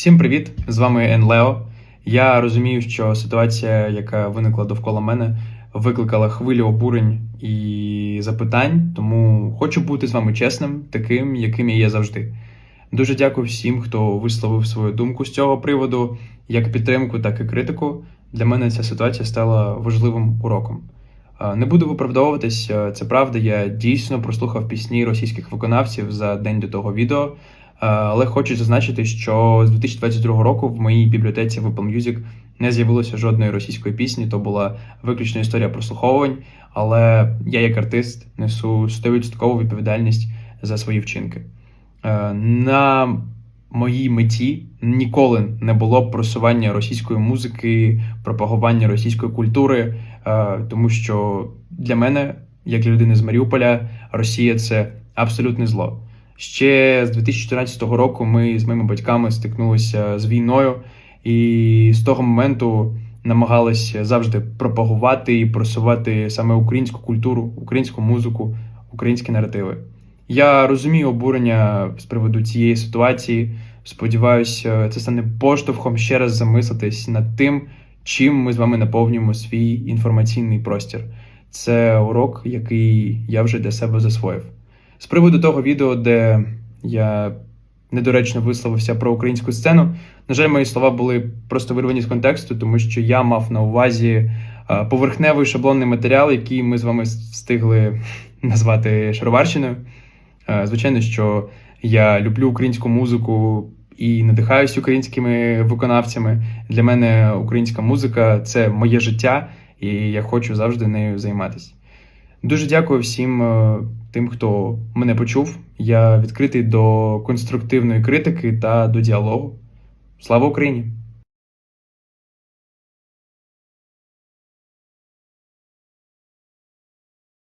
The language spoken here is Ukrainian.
Всім привіт! З вами Енлео. Я розумію, що ситуація, яка виникла довкола мене, викликала хвилю обурень і запитань, тому хочу бути з вами чесним, таким, яким я є завжди. Дуже дякую всім, хто висловив свою думку з цього приводу, як підтримку, так і критику. Для мене ця ситуація стала важливим уроком. Е, Не буду виправдовуватись, е, це правда. Я дійсно прослухав пісні російських виконавців за день до того відео. Е, Але хочу зазначити, що з 2022 року в моїй бібліотеці в Apple Music не з'явилося жодної російської пісні. То була виключно історія прослуховувань. Але я, як артист, несу 100% відповідальність за свої вчинки. Е, На моїй меті ніколи не було просування російської музики, пропагування російської культури, е, тому що для мене, як людини з Маріуполя, Росія це абсолютне зло. Ще з 2014 року ми з моїми батьками стикнулися з війною, і з того моменту намагалися завжди пропагувати і просувати саме українську культуру, українську музику, українські наративи. Я розумію обурення з приводу цієї ситуації. Сподіваюся, це стане поштовхом ще раз замислитись над тим, чим ми з вами наповнюємо свій інформаційний простір. Це урок, який я вже для себе засвоїв. З приводу того відео, де я недоречно висловився про українську сцену, на жаль, мої слова були просто вирвані з контексту, тому що я мав на увазі е, поверхневий шаблонний матеріал, який ми з вами встигли назвати шароварщиною. Е, Звичайно, що я люблю українську музику і надихаюсь українськими виконавцями. Для мене українська музика це моє життя, і я хочу завжди нею займатися. Дуже дякую всім е, тим, хто мене почув. Я відкритий до конструктивної критики та до діалогу. Слава Україні!